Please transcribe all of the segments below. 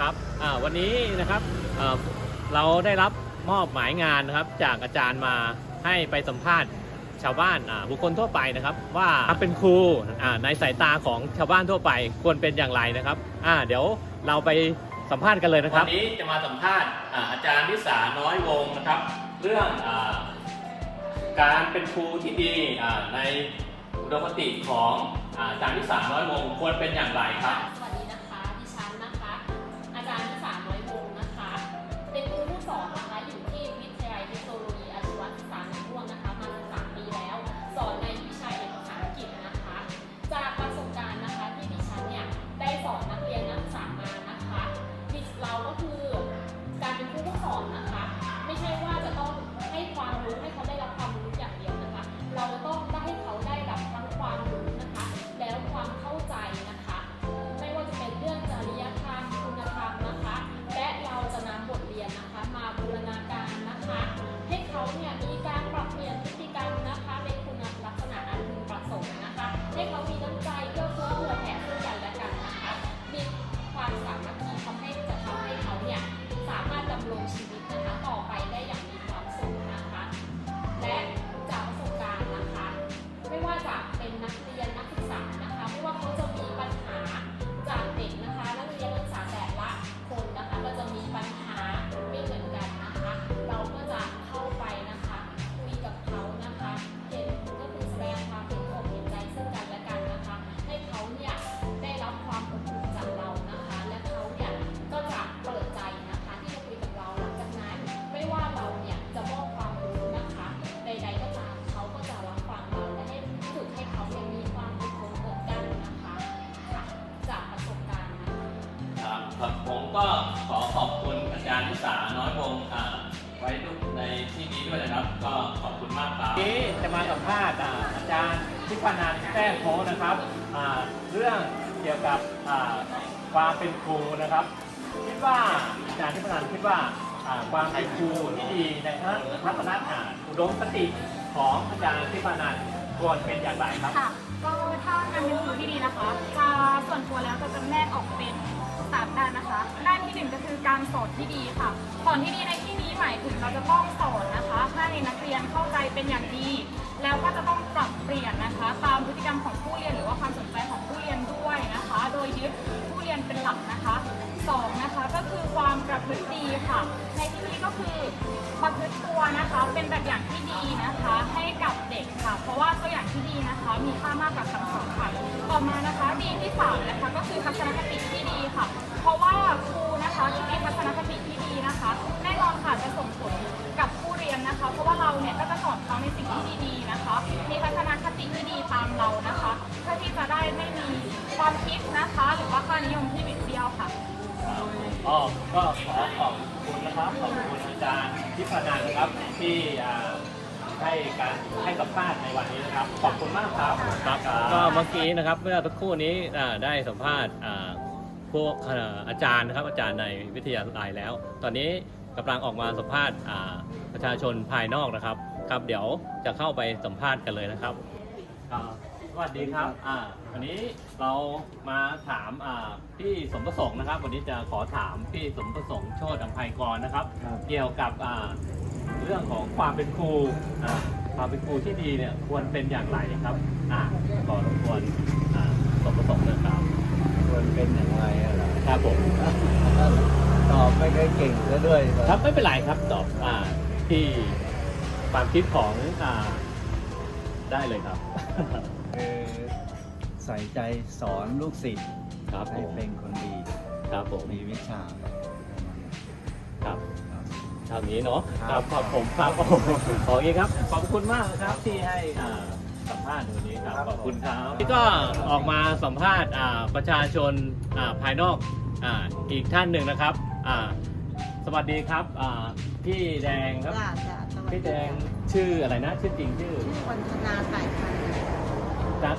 ครับอ่าวันนี้นะครับเอ่อเราได้รับมอบหมายงานนะครับจากอาจารย์มาให้ไปสัมภาษณ์ชาวบ้านอ่าบุคคลทั่วไปนะครับ ว่าเป็นครูอ่าในสายตาของชาวบ้านทั่วไปควรเป็นอย่างไรนะครับอ่าเดี๋ยวเราไปสัมภาษณ์กันเลยนะครับวันนี้จะมาสัมภาษณ์อ่าอาจารย์นิสาน้อยวงศ์นะครับเรื่องอาการเป็นครูที่ดีอ่าในอุดมคติของอาอาจารย์นิสาน้อยวงศ์ควรเป็นอย่างไรครับ ขอขอบคุณอาจารย์นิสาน้อยวงศ์อ่าไว้ในที่นี้ด้วยนะครับ ก็ขอบคุณมากครับนี้จะมาสัมภาษณ์อ่าอาจารย์ทิพนันท์แท้โพนะครับอ่าเรื่องเกี่ยวกับอ่าความเป็นครูนะครับ คิดว่าอาจารย์ทิพนันท์คิดว่าอ่าความเป็นครูที่ดีในทัศนคติอุดมคติของอาจารย์ทิพนันท์ควรเป็นอย่างไรครับ ค่ะ ก็ถ้าการเป็นครูที่ดีนะคะ จะส่วนตัวแล้วจะจำแนกออกเป็น สามด้านนะคะ ด้านที่หนึ่งก็คือการสอนที่ดีค่ะสอนที่ดีในที่นี้หมายถึงเราจะต้องสอนนะคะให้นักเรียนเข้าใจเป็นอย่างดี แล้วก็จะต้องปรับเปลี่ยนนะคะ ตามพฤติกรรมของผู้เรียนหรือว่าความสนใจของผู้เรียนด้วยนะคะ โดยยึดผู้เรียนเป็นหลักนะคะสองนะคะก็คือความประพฤติดีค่ะ ในที่นี้ก็คือประพฤติตัวนะคะ เป็นแบบอย่างที่ดีนะคะ ให้กับเด็กค่ะ เพราะว่าตัวอย่างที่ดีนะคะ มีค่ามากกว่าคำสอนค่ะ ต่อมานะคะดีที่สามนะคะก็คือ อ๋อก็ขอขอบคุณนะครับขอบคุณอาจารย์ทิพนันท์นะครับที่อ่าให้การให้สัมภาษณ์ในวันนี้นะครับ ขอบคุณมากครับครับก็เมื่อกี้นะครับเมื่อสักครู่นี้อ่าได้สัมภาษณ์อ่าพวกอ่าอาจารย์นะครับอาจารย์ในวิทยาลัยแล้ว ตอนนี้กำลังออกมาสัมภาษณ์อ่าประชาชนภายนอกนะครับ ครับเดี๋ยวจะเข้าไปสัมภาษณ์กันเลยนะครับอ่าส วัสดีครับ อ่า วันนี้เรามาถาม อ่า พี่สมประสงค์นะครับ วันนี้จะขอถามพี่สมประสงค์โชติอัมภัยกรนะครับ เกี่ยวกับ อ่า เรื่องของความเป็นครู อ่า ความเป็นครูที่ดีเนี่ยควรเป็นอย่างไรครับ อ่าขอรบกวน อ่า สมประสงค์นะครับ ควรเป็นอย่างไรอะเหรอครับผม ตอบไม่ค่อยเก่งซะด้วยครับไม่เป็นไรครับตอบ อ่า ที่ความคิดของ อ่า ได้เลยครับ คือใส่ใจสอนลูกศิษย์ครับผให้มเป็นคนดี ครับผมมีวิชาครับครับ เท่านี้เนาะครับครับผมครับโอ้โหขออย่างนี้ครับ ขอบคุณมากนะครับที่ให้อ่าสัมภาษณ์ในวันนี้ครับขอบคุณครับนี่ก็ออกมาสัมภาษณ์อ่าประชาชนอ่าภายนอกอ่าอีกท่านหนึ่งนะครับอ่าสวัสดีครับอ่าพี่แดงครับ จ้าจ้าสวัสพี่แดงชื่ออะไรนะชื่อจริงชื่อวันธนาสายพันธุ์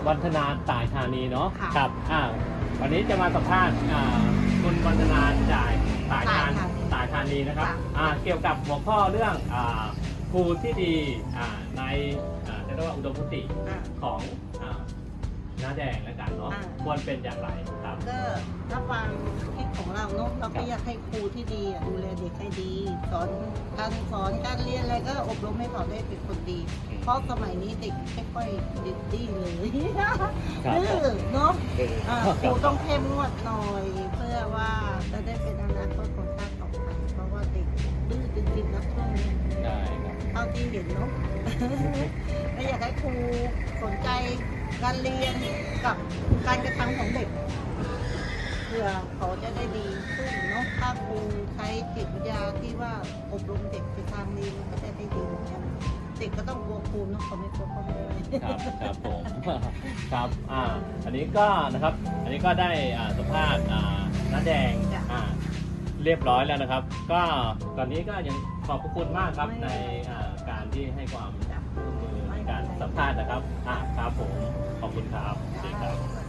วันธนาตายธานีเนาะค่ะ ครับอ่าวันนี้จะมาสัมภาษณ์อ่าคุณวันธนาจ่ายตายธานีตายธานีนะครับค่ะ อ่าเกี่ยวกับหัวข้อเรื่องอาครูที่ดีอ่าในอ่าเรียกได้ว่าอุดมคติอะ ของอ่า หน้าแดงแล้วกันเนาะอ่า ควรเป็นอย่างไรครับ ก็ถ้าฟังคิดของเราเนอะเราก็อยากให้ครูที่ดีอะดูแลเด็กให้ดี สอนการสอนการเรียนอะไรก็อบรมให้เขาได้เป็นคนดี เพราะสมัยนี้เด็กไม่ค่อยดิบดี้เลยครับ ดื้อเนาะคืออ่าครูต้องเข้มงวดหน่อยเพื่อว่าจะได้เป็นอนาคตของชาติต่อไปเพราะว่าเด็กดื้อจริงๆนะช่วงนี้ ได้ครับ เท่าที่เห็นเนาะ และอยากให้ครูสนใจ การเรียนกับการกระทำของเด็กเพื่อเขาจะได้ดีขึ้นเนาะถ้าครูใช้จิตวิทยาที่ว่าอบรมเด็กในทางดีมันก็จะได้ดีเหมือนกันเด็กก็ต้องกลัวครูเนาะเขาไม่กลัวพ่อแม่ครับครับผม ครับอ่าอันนี้ก็นะครับ อันนี้ก็ได้อ่าสัมภาษณ์อ่าน้าแดงจ้ะอ่า เรียบร้อยแล้วนะครับ ก็ตอนนี้ก็ยังขอบพระคุณมากครับในอ่าการที่ให้ความร่วมมือในการสัมภาษณ์นะครับอ่าครับผมขอบคุณครับสวัสดีครับ